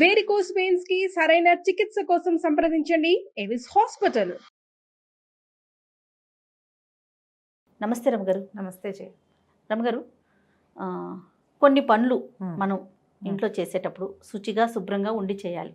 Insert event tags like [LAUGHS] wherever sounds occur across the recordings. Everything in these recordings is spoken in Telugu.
వేరికోస్ వెయిన్స్కి సరైన చికిత్స కోసం సంప్రదించండి. ఎవిస్ హాస్పిటల్ నమస్తే రమగారు. నమస్తే జయ. రమగారు కొన్ని పనులు. మనం ఇంట్లో చేసేటప్పుడు శుచిగా శుభ్రంగా ఉండి చేయాలి.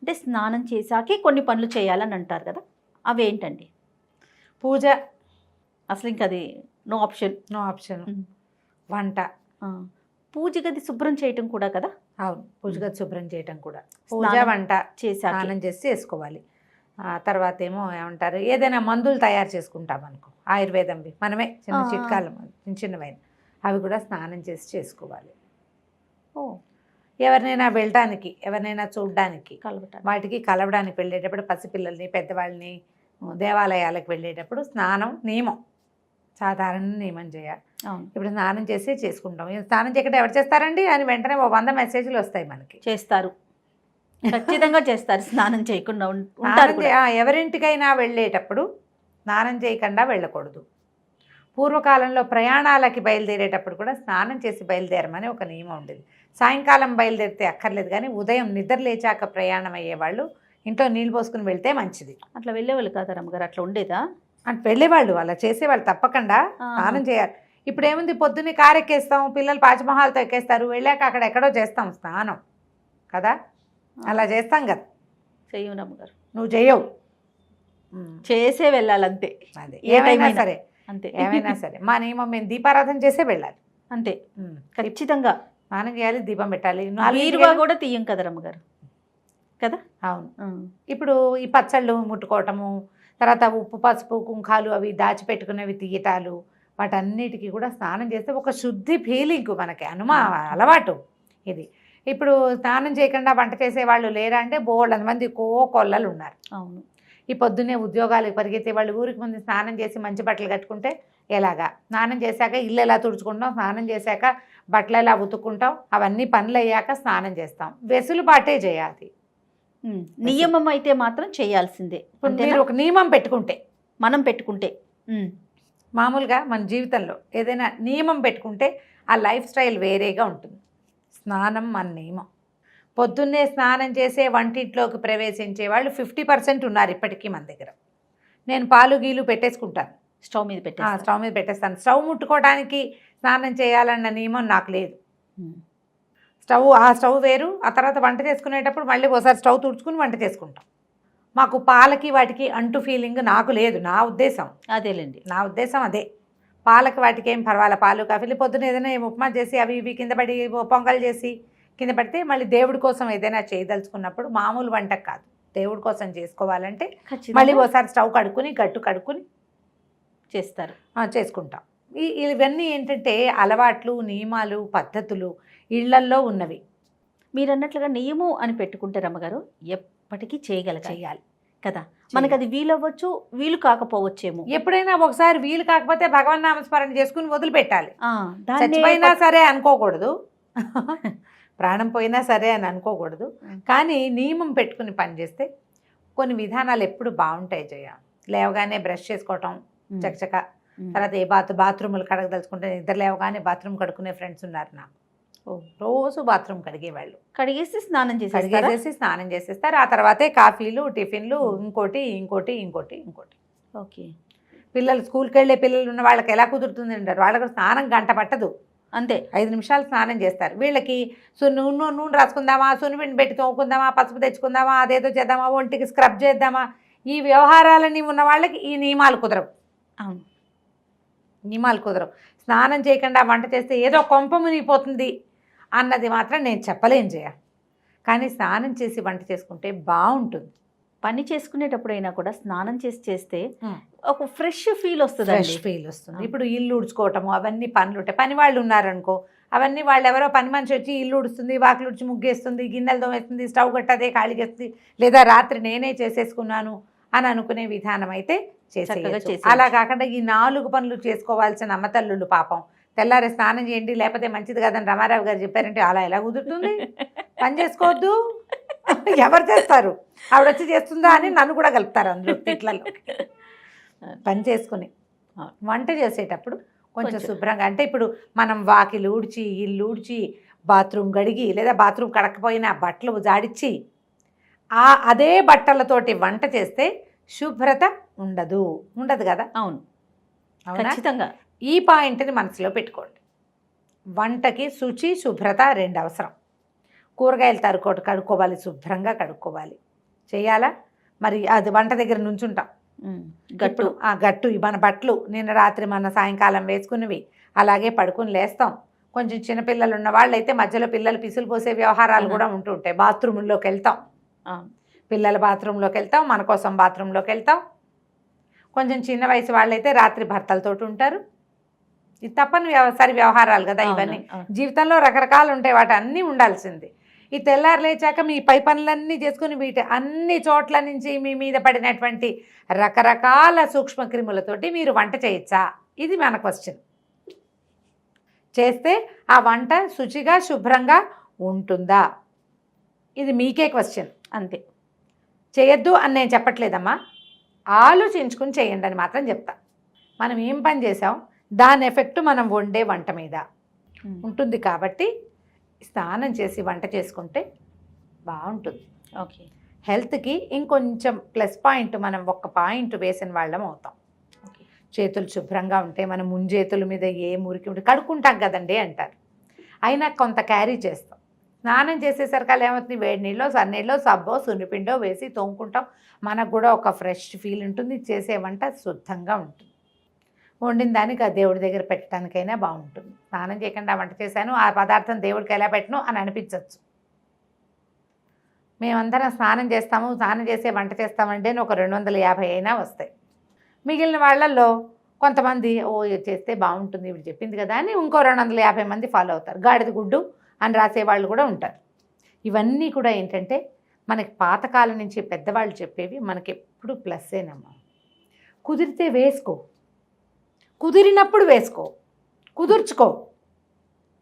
అంటే స్నానం చేశాకే కొన్ని పనులు చేయాలని అంటారు కదా అవి ఏంటండి పూజ. అసలు ఇంకా అది నో ఆప్షన్. No option. వంట. పూజ గది శుభ్రం చేయటం కూడా కదా? అవును పూజ గది శుభ్రం చేయటం కూడా. పూజ వంట చేశాక. స్నానం చేసి చేసుకోవాలి ఆ తర్వాత ఏమో ఏమంటారు ఏదైనా మందులు తయారు చేసుకుంటాం అనుకో. ఆయుర్వేదంవి మనమే చిన్న. చిట్కాలు చిన్న చిన్నవైన. అవి కూడా స్నానం చేసి చేసుకోవాలి. ఓ. ఎవరినైనా వెళ్ళడానికి ఎవరినైనా చూడడానికి వాటికి కలవడానికి వెళ్ళేటప్పుడు పసిపిల్లల్ని పెద్దవాళ్ళని దేవాలయాలకు వెళ్ళేటప్పుడు స్నానం నియమం. సాధారణ నియమం చేయాలి. ఇప్పుడు స్నానం చేసి చేసుకుంటాం. స్నానం చేయకుండా ఎవరు చేస్తారండి? అని వెంటనే ఓ వంద మెసేజ్లు వస్తాయి మనకి. చేస్తారు. ఖచ్చితంగా చేస్తారు. స్నానం చేయకుండా ఉంటారు ఎవరింటికైనా వెళ్ళేటప్పుడు స్నానం చేయకుండా వెళ్ళకూడదు. పూర్వకాలంలో ప్రయాణాలకి బయలుదేరేటప్పుడు కూడా స్నానం చేసి బయలుదేరమని ఒక నియమం ఉండేది. సాయంకాలం బయలుదేరితే అక్కర్లేదు కానీ ఉదయం నిద్ర లేచాక ప్రయాణం అయ్యేవాళ్ళు ఇంట్లో నీళ్ళు పోసుకుని వెళ్తే మంచిది. అట్లా వెళ్ళేవాళ్ళు కాదా రమ్మగారు? అట్లా ఉండేదా? అంటే వెళ్ళేవాళ్ళు అలా చేసేవాళ్ళు తప్పకుండా. స్నానం చేయాలి. ఇప్పుడు ఏముంది పొద్దున్నే కారు ఎక్కేస్తాం పిల్లలు పాచమహాలతో ఎక్కేస్తారు వెళ్ళాక అక్కడ ఎక్కడో చేస్తాం స్నానం కదా? అలా చేస్తాం కదా? చెయ్యు రమ్మగారు నువ్వు చేయవు చేసే వెళ్ళాలంతే. అదే. ఏమైనా. సరే. అంతే. ఏమైనా సరే. మా నియమం మేము దీపారాధన చేసే వెళ్ళాలి. అంతే. ఖచ్చితంగా. స్నానం చేయాలి దీపం పెట్టాలి. నాలుగు కూడా తీయం కదా రమ్మగారు కదా? అవును. ఇప్పుడు ఈ పచ్చళ్ళు ముట్టుకోవటము తర్వాత ఉప్పు పసుపు కుంకాలు అవి దాచిపెట్టుకునేవి తీయటాలు వాటన్నిటికీ కూడా స్నానం చేస్తే ఒక శుద్ధి ఫీలింగ్ మనకి అనుమా అలవాటు ఇది. ఇప్పుడు స్నానం చేయకుండా వంట చేసే వాళ్ళు లేరా అంటే బోళ్ళ మంది కో కొల్లలు ఉన్నారు అవును. ఈ పొద్దున్నే ఉద్యోగాలకు పరిగెత్తే వాళ్ళు ఊరికి ముందు స్నానం చేసి మంచి బట్టలు కట్టుకుంటే ఎలాగా? స్నానం చేశాక ఇల్లు ఎలా తుడుచుకుంటాం? స్నానం చేశాక బట్టలు ఎలా ఉతుక్కుంటాం? అవన్నీ పనులు అయ్యాక స్నానం చేస్తాం. వెసులుబాటే చేయాలి. నియమం అయితే మాత్రం చేయాల్సిందే? మీరు ఒక నియమం పెట్టుకుంటే. మనం పెట్టుకుంటే. ఉమ్. మామూలుగా మన జీవితంలో ఏదైనా నియమం పెట్టుకుంటే ఆ లైఫ్ స్టైల్ వేరేగా ఉంటుంది. స్నానం మన నియమం. పొద్దున్నే స్నానం చేసే వంటింట్లోకి ప్రవేశించే వాళ్ళు ఫిఫ్టీ పర్సెంట్ ఉన్నారు ఇప్పటికీ మన దగ్గర. నేను పాలు గీలు పెట్టేసుకుంటాను. స్టవ్ మీద ఆ, పెట్టేస్తా స్టవ్ మీద పెట్టేస్తాను. స్టవ్ ముట్టుకోవడానికి స్నానం చేయాలన్న నియమం నాకు లేదు. ఉమ్. స్టవ్ ఆ స్టవ్ వేరు. ఆ తర్వాత వంట చేసుకునేటప్పుడు మళ్ళీ ఒకసారి స్టవ్ తుడుచుకుని వంట చేసుకుంటాం. మాకు పాలకి వాటికి అంటు ఫీలింగ్ నాకు లేదు. నా ఉద్దేశం. అదేలేండి. నా ఉద్దేశం అదే. పాలకి వాటికి ఏం పర్వాలే. పాలు కాఫీలు పొద్దున ఏదైనా ఉప్మా చేసి అవి ఇవి కింద పడి పొంగల్ చేసి కింద పడితే మళ్ళీ దేవుడి కోసం ఏదైనా చేయదలుచుకున్నప్పుడు మామూలు వంటకు కాదు. దేవుడి కోసం చేసుకోవాలంటే మళ్ళీ ఓసారి స్టవ్ కడుక్కుని గట్టు కడుక్కుని చేస్తారు. చేసుకుంటాం. ఇవన్నీ ఏంటంటే అలవాట్లు నియమాలు పద్ధతులు ఇళ్ళల్లో ఉన్నవి. మీరు అన్నట్లుగా నియమం అని పెట్టుకుంటే రమ్మగారు ఎప్పటికీ చేయగలగాలి. చేయాలి. కదా? మనకి అది వీలవ్వచ్చు వీలు కాకపోవచ్చేమో. ఎప్పుడైనా ఒకసారి వీలు కాకపోతే భగవన్ నామస్మరణ చేసుకుని వదిలిపెట్టాలి. చచ్చిపోయినా సరే అనుకోకూడదు. ప్రాణం పోయినా సరే అని అనుకోకూడదు. కానీ నియమం పెట్టుకుని పనిచేస్తే కొన్ని విధానాలు ఎప్పుడు బాగుంటాయి జయ. లేవగానే బ్రష్ చేసుకోవటం. చకచక. తర్వాత ఏ బాత్ బాత్రూములు కడగదలుచుకుంటే నిద్ర లేవగానే బాత్రూమ్ కడుక్కునే ఫ్రెండ్స్ ఉన్నారు నాకు. ఓ. రోజు బాత్రూమ్ కడిగేవాళ్ళు. కడిగేసి స్నానం కడిగేసేసి స్నానం చేసేస్తారు. ఆ తర్వాతే కాఫీలు టిఫిన్లు. ఇంకోటి ఇంకోటి ఇంకోటి ఇంకోటి. ఓకే. పిల్లలు స్కూల్కి వెళ్ళే పిల్లలు ఉన్న వాళ్ళకి ఎలా కుదురుతుంది అంటారు? వాళ్ళకి స్నానం గంట పట్టదు. అంతే. ఐదు నిమిషాలు స్నానం చేస్తారు. వీళ్ళకి సో నూనె నూనె రాసుకుందామా? సున్నిపిండి పెట్టి తోముకుందామా? పసుపు తెచ్చుకుందామా? అదేదో చేద్దామా? ఒంటికి స్క్రబ్ చేద్దామా? ఈ వ్యవహారాలన్నీ ఉన్న వాళ్ళకి ఈ నియమాలు కుదరవు. అవును. నియమాలు కుదరవు. స్నానం చేయకుండా వంట చేస్తే ఏదో కొంప మునిగిపోతుంది అన్నది మాత్రం నేను చెప్పలేం చేయ కానీ స్నానం చేసి వంట చేసుకుంటే బాగుంటుంది. పని చేసుకునేటప్పుడైనా కూడా స్నానం చేసి చేస్తే. ఒక ఫ్రెష్ ఫీల్ వస్తుంది ఫ్రెష్ ఫీల్ వస్తుంది. ఇప్పుడు ఇల్లు ఉడుచుకోవటము అవన్నీ పనులు ఉంటాయి. పని వాళ్ళు ఉన్నారనుకో అవన్నీ వాళ్ళు ఎవరో పని మనిషి వచ్చి ఇల్లు ఉడుస్తుంది వాకిలు ఉడిచి ముగ్గేస్తుంది గిన్నెలు తోమేస్తుంది స్టవ్ కట్టదే ఖాళీగేస్తుంది లేదా రాత్రి నేనే చేసేసుకున్నాను అని అనుకునే విధానం అయితే చేసేయచ్చు. అలా కాకుండా ఈ నాలుగు పనులు చేసుకోవాల్సిన అమ్మతల్లుళ్ళు పాపం. తెల్లారి స్నానం చేయండి లేకపోతే మంచిది కదని రమారావు గారు చెప్పారంటే అలా ఎలా కుదురుతుంది? పని చేసుకోవద్దు. ఎవరు చేస్తారు? ఆవిడ వచ్చి చేస్తుందా అని నన్ను కూడా కలుపుతారు అందులో తిట్లలో. పని చేసుకుని. వంట చేసేటప్పుడు కొంచెం కొంచెం. శుభ్రంగా అంటే ఇప్పుడు మనం వాకిలు ఊడ్చి ఇల్లు ఊడ్చి బాత్రూమ్ గడిగి లేదా బాత్రూమ్ కడకపోయినా బట్టలు జాడిచ్చి ఆ అదే బట్టలతోటి వంట చేస్తే శుభ్రత ఉండదు. ఉండదు కదా? అవును. అవునా? ఖచ్చితంగా. ఈ పాయింట్ని మనసులో పెట్టుకోండి. వంటకి శుచి శుభ్రత రెండు అవసరం. కూరగాయలు తరుకోటి కడుక్కోవాలి శుభ్రంగా కడుక్కోవాలి. చేయాలా? మరి అది వంట దగ్గర నుంచుంటాం. గట్టు. ఆ గట్టు మన బట్టలు నిన్న రాత్రి మన సాయంకాలం వేసుకున్నవి అలాగే పడుకుని లేస్తాం. కొంచెం చిన్నపిల్లలు ఉన్న వాళ్ళు అయితే మధ్యలో పిల్లలు పిసులు పోసే వ్యవహారాలు. కూడా ఉంటుంటాయి బాత్రూంలోకి వెళ్తాం. పిల్లల బాత్రూంలోకి వెళ్తాం మన కోసం బాత్రూంలోకి వెళ్తాం. కొంచెం చిన్న వయసు వాళ్ళైతే రాత్రి భర్తలతోటి ఉంటారు. ఇది తప్పని సరి వ్యవహారాలు కదా ఇవన్నీ. జీవితంలో రకరకాలు ఉంటాయి వాటి అన్నీ ఉండాల్సింది. ఈ తెల్లారు లేచాక మీ పై పనులన్నీ చేసుకుని వీటి అన్ని చోట్ల నుంచి మీ మీద పడినటువంటి రకరకాల సూక్ష్మక్రిములతోటి మీరు వంట చేయొచ్చా? ఇది మన క్వశ్చన్. చేస్తే ఆ వంట శుచిగా శుభ్రంగా ఉంటుందా? ఇది మీకే క్వశ్చన్. అంతే. చేయొద్దు అని నేను చెప్పట్లేదమ్మా. ఆలోచించుకుని చేయండి అని మాత్రం చెప్తా. మనం ఏం పని చేసాం దాని ఎఫెక్ట్ మనం వండే వంట మీద. ఉంటుంది కాబట్టి స్నానం చేసి వంట చేసుకుంటే బాగుంటుంది. ఓకే. హెల్త్కి ఇంకొంచెం ప్లస్ పాయింట్ మనం ఒక్క పాయింట్ వేసిన వాళ్ళం అవుతాం. చేతులు శుభ్రంగా ఉంటే మనం ముంజేతుల మీద ఏ మురికి ఉంటే కడుక్కుంటాం కదండి అంటారు. అయినా కొంత క్యారీ చేస్తాం. స్నానం చేసేసరికి ఏమవుతుంది వేడి నీళ్ళు సన్నీళ్ళు సబ్బో సున్నిపిండో వేసి తోముకుంటాం. మనకు కూడా ఒక ఫ్రెష్ ఫీల్ ఉంటుంది. చేసే వంట శుద్ధంగా ఉంటుంది. వండిన దానికి ఆ దేవుడి దగ్గర పెట్టడానికైనా బాగుంటుంది. స్నానం చేయకుండా వంట చేశాను. ఆ పదార్థం దేవుడికి ఎలా పెట్టను అని అనిపించవచ్చు మేమందరం స్నానం చేస్తాము. స్నానం చేసే వంట చేస్తామంటే ఒక రెండు వందల యాభై అయినా వస్తాయి. మిగిలిన వాళ్ళల్లో కొంతమంది ఓ చేస్తే బాగుంటుంది. ఇప్పుడు చెప్పింది కదా అని ఇంకో రెండు వందల యాభై మంది ఫాలో అవుతారు. గాడిద గుడ్డు అని రాసే వాళ్ళు కూడా ఉంటారు. ఇవన్నీ కూడా ఏంటంటే మనకి పాతకాలం నుంచి పెద్దవాళ్ళు చెప్పేవి మనకి ఎప్పుడు ప్లస్సేనమ్మా కుదిరితే వేసుకో. కుదిరినప్పుడు వేసుకో. కుదుర్చుకో.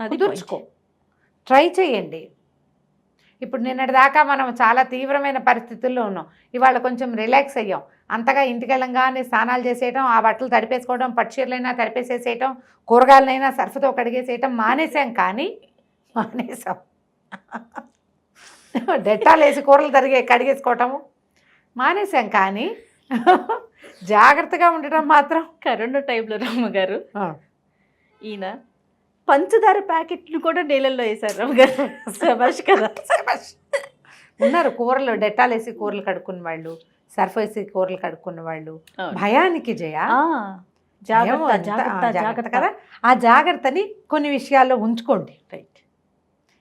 కుదుర్చుకో. ట్రై చేయండి. ఇప్పుడు నిన్నటి దాకా మనం చాలా తీవ్రమైన పరిస్థితుల్లో ఉన్నాం. ఇవాళ కొంచెం రిలాక్స్ అయ్యాం. అంతగా ఇంటికి వెళ్ళంగానే స్నానాలు చేసేయటం ఆ బట్టలు తడిపేసుకోవడం పట్టుచీరలైనా తడిపేసేసేయటం కూరగాయలనైనా సర్ఫతో కడిగేసేయటం మానేసాం కానీ మానేసాం డెట్టాలు వేసి కూరలు తరిగే కడిగేసుకోవటము. మానేసాం కానీ జాగ్రత్తగా ఉండటం మాత్రం కరోనా టైంలో రమ్మగారు. ఈయన పంచదార ప్యాకెట్లు కూడా నీళ్ళల్లో వేశారు రమ్మగారు. శబాష్ కదా. శభాష్. ఉన్నారు కూరలు డెటాల్ వేసి కూరలు కడుక్కున్న వాళ్ళు సర్ఫ్ వేసి కూరలు కడుక్కున్న వాళ్ళు. భయానికి జయ. జాగ్రత్త కదా. ఆ జాగ్రత్తని కొన్ని విషయాల్లో ఉంచుకోండి. రైట్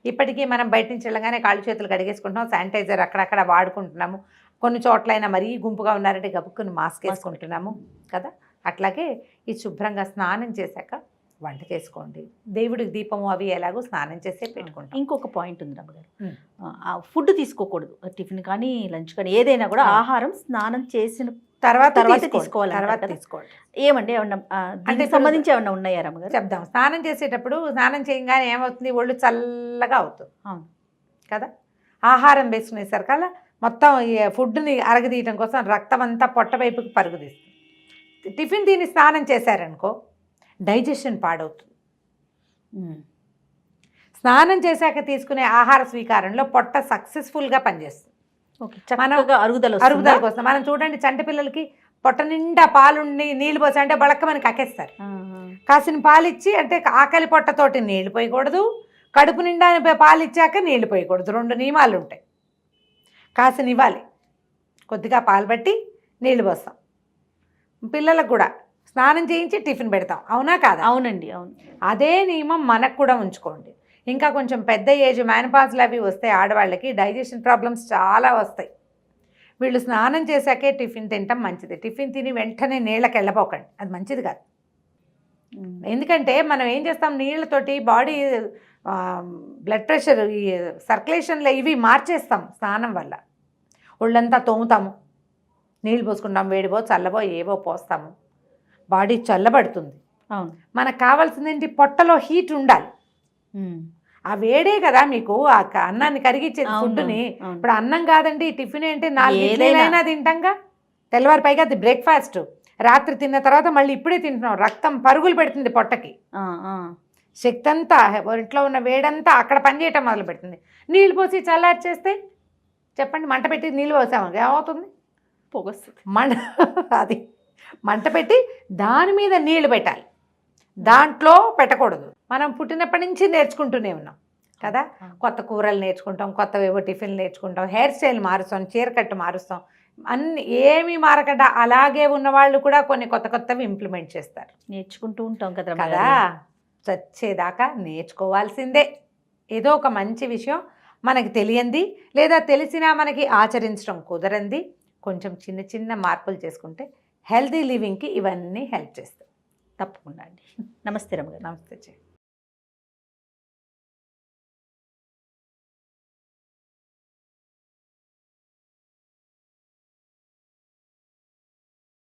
ఇప్పటికీ మనం బయట నుంచి వెళ్ళగానే కాళ్ళు చేతులు కడిగేసుకుంటున్నాం శానిటైజర్ అక్కడక్కడ వాడుకుంటున్నాము. కొన్ని చోట్లైనా మరీ గుంపుగా ఉన్నారంటే గబుక్కుని మాస్క్ వేసుకుంటున్నాము కదా. అట్లాగే ఈ శుభ్రంగా స్నానం చేశాక వంట చేసుకోండి దేవుడికి దీపము అవి ఎలాగో స్నానం చేసే పెట్టుకుంటాం. ఇంకొక పాయింట్ ఉంది రమ్మగారు. ఫుడ్ తీసుకోకూడదు. టిఫిన్ కానీ లంచ్ కానీ ఏదైనా కూడా. ఆహారం స్నానం చేసిన తర్వాత తర్వాత. తీసుకోవాలి తర్వాత? తీసుకోండి ఏమండి ఏమన్నా ఇప్పుడు- సంబంధించి ఏమన్నా ఉన్నాయా రమ్మగారు చెప్దాం స్నానం చేసేటప్పుడు స్నానం చేయగానే ఏమవుతుంది ఒళ్ళు చల్లగా అవుతుంది అవును. కదా ఆహారం వేసుకునేసరికల్లా మొత్తం ఫుడ్ని అరగదీయటం కోసం రక్తం అంతా పొట్ట వైపుకి పరుగుదీస్తుంది టిఫిన్ తిని స్నానం చేశారనుకో డైజెషన్ పాడవుతుంది. స్నానం చేశాక తీసుకునే ఆహార స్వీకారంలో పొట్ట సక్సెస్ఫుల్గా పనిచేస్తుంది ఓకే చక్కగా అరుగుదల అరుగుదల? కోసం. మనం చూడండి చంటి పిల్లలకి పొట్ట నిండా పాలు నీళ్ళు పోసి అంటే బళక్కమని కక్కేస్తారు ఆ, కాసిన పాలు ఇచ్చి అంటే ఆకలి పొట్టతోటి నీళ్ళు పోయకూడదు. కడుపు నిండా పాలు ఇచ్చాక నీళ్ళు పోయకూడదు. రెండు నియమాలు ఉంటాయి. కాసిన ఇవ్వాలి కొద్దిగా పాలు బట్టి నీళ్ళు పోస్తాం. పిల్లలకు కూడా స్నానం చేయించి టిఫిన్ పెడతాం. అవునా కాదా? అవునండి అవును. అదే నియమం మనకు కూడా ఉంచుకోండి. ఇంకా కొంచెం పెద్ద ఏజ్ మ్యాన్పాజ్లు అవి వస్తాయి ఆడవాళ్ళకి. డైజెషన్ ప్రాబ్లమ్స్ చాలా వస్తాయి. వీళ్ళు స్నానం చేశాకే టిఫిన్ తినటం మంచిది. టిఫిన్ తిని వెంటనే నీళ్ళకి వెళ్ళపోకండి. అది మంచిది కాదు. ఎందుకంటే మనం ఏం చేస్తాం? నీళ్ళతోటి బాడీ బ్లడ్ ప్రెషర్ ఈ సర్క్యులేషన్లో ఇవి మార్చేస్తాం స్నానం వల్ల. ఒళ్ళంతా తోముతాము. నీళ్ళు పోసుకుంటాం వేడిపో చల్లబో ఏవో పోస్తాము. బాడీ చల్లబడుతుంది. అవును. మనకు కావాల్సింది ఏంటి పొట్టలో హీట్ ఉండాలి. ఆ వేడే కదా మీకు ఆ క- అన్నాన్ని కరిగిచ్చేది అవును, ఫుడ్ని అవును. ఇప్పుడు అన్నం కాదండి టిఫిన్ ఏంటి నాలుగు ఏదైనా. ఇడ్లీలైనా తింటాంగా? తెల్లవారి పైగా అది బ్రేక్ఫాస్ట్. రాత్రి తిన్న తర్వాత మళ్ళీ ఇప్పుడే తింటున్నాం. రక్తం పరుగులు పెడుతుంది పొట్టకి. ఆ, ఆ. శక్తి అంతా ఒంట్లో ఉన్న వేడంతా అక్కడ పనిచేయటం మొదలు పెడుతుంది. నీళ్ళు పోసి చల్లారి చేస్తే చెప్పండి మంట పెట్టి నీళ్ళు పోసాము? ఏమవుతుంది? పొగొస్తుంది. మంట [LAUGHS] అది. మంట పెట్టి దాని మీద నీళ్ళు పెట్టాలి. దాంట్లో పెట్టకూడదు. మనం పుట్టినప్పటి నుంచి నేర్చుకుంటూనే ఉన్నాం. కదా? కొత్త కూరలు నేర్చుకుంటాం కొత్తవేవో టిఫిన్లు నేర్చుకుంటాం హెయిర్ స్టైల్ మారుస్తాం చీర కట్టు మారుస్తాం. అన్ని ఏమీ మారకుండా అలాగే ఉన్న వాళ్ళు కూడా కొన్ని కొత్త కొత్తవి ఇంప్లిమెంట్ చేస్తారు. నేర్చుకుంటూ ఉంటాం కదా? కదా చచ్చేదాకా నేర్చుకోవాల్సిందే. ఏదో ఒక మంచి విషయం మనకి తెలియంది లేదా తెలిసినా మనకి ఆచరించడం కుదరంది. కొంచెం చిన్న చిన్న మార్పులు చేసుకుంటే హెల్తీ లివింగ్కి ఇవన్నీ హెల్ప్ చేస్తాయి. తప్పకుండా అండి. నమస్తే రమగారు నమస్తే చెయ్యి